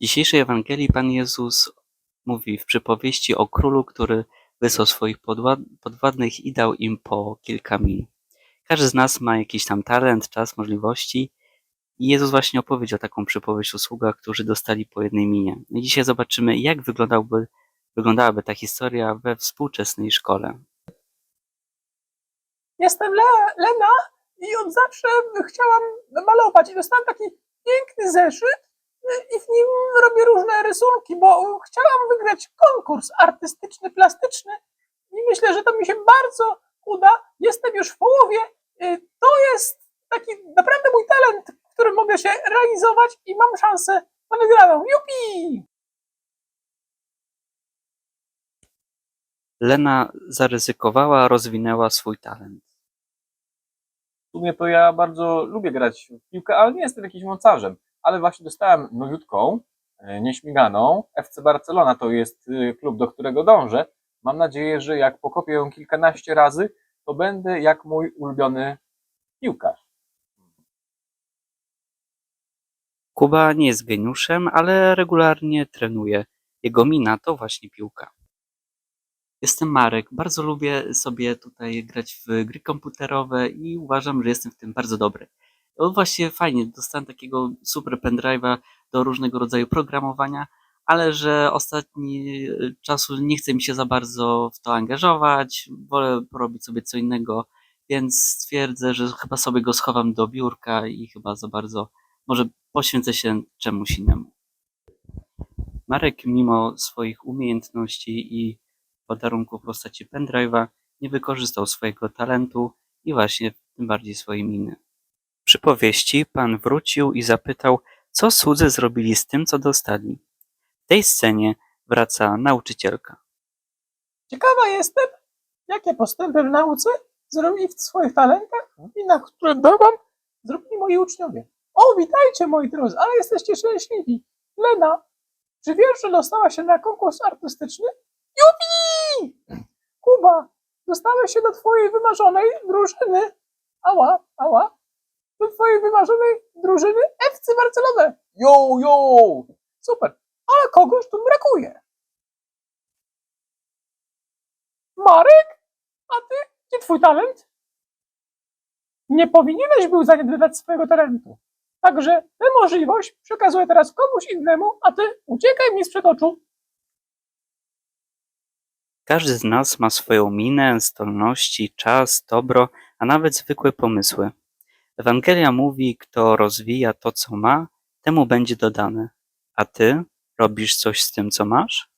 Dzisiejszej Ewangelii Pan Jezus mówi w przypowieści o królu, który wysłał swoich podwładnych i dał im po kilka min. Każdy z nas ma jakiś tam talent, czas, możliwości i Jezus właśnie opowiedział taką przypowieść o sługach, którzy dostali po jednej minie. No i dzisiaj zobaczymy, jak wyglądałby, wyglądałaby ta historia we współczesnej szkole. Jestem Le Lena i od zawsze chciałam malować i dostałam taki piękny zeszyt i w nim robię różne rysunki, bo chciałam wygrać konkurs artystyczny, plastyczny i myślę, że to mi się bardzo uda. Jestem już w połowie. Y, To jest taki naprawdę mój talent, w którym mogę się realizować i mam szansę na wygraną. Jupi! Lena zaryzykowała, rozwinęła swój talent. W sumie to ja bardzo lubię grać w piłkę, ale nie jestem jakimś mocarzem. Ale właśnie dostałem nowiutką, e, nieśmiganą. FC Barcelona to jest e, klub, do którego dążę. Mam nadzieję, że jak pokopię ją kilkanaście razy, to będę jak mój ulubiony piłkarz. Kuba nie jest geniuszem, ale regularnie trenuje. Jego mina to właśnie piłka. Jestem Marek, bardzo lubię sobie tutaj grać w gry komputerowe i uważam, że jestem w tym bardzo dobry. No właśnie fajnie, dostałem takiego super pendrive'a do różnego rodzaju programowania, ale że ostatni y, czasu nie chce mi się za bardzo w to angażować, wolę porobić sobie co innego, więc stwierdzę, że chyba sobie go schowam do biurka i chyba za bardzo może poświęcę się czemuś innemu. Marek, mimo swoich umiejętności i podarunków w postaci pendrive'a, nie wykorzystał swojego talentu i właśnie tym bardziej swojej miny. W przypowieści pan wrócił i zapytał, co słudzy zrobili z tym, co dostali. W tej scenie wraca nauczycielka. Ciekawa jestem, jakie postępy w nauce zrobili w swoich talentach i na które dawam zrobili moi uczniowie. O, witajcie moi drodzy, ale jesteście szczęśliwi. Lena, czy wiesz, że dostała się na konkurs artystyczny? Jupi! Kuba, dostałeś się do twojej wymarzonej drużyny. Ała, ała. Do twojej wymarzonej drużyny FC Barcelony. Jo, jo! Super, ale kogoś tu brakuje. Marek? A ty? Gdzie twój talent? Nie powinieneś był zaniedbywać swojego talentu. Także tę możliwość przekazuję teraz komuś innemu, a ty uciekaj mi sprzed oczu. Każdy z nas ma swoją minę, zdolności, czas, dobro, a nawet zwykłe pomysły. Ewangelia mówi, kto rozwija to, co ma, temu będzie dodane. A ty robisz coś z tym, co masz?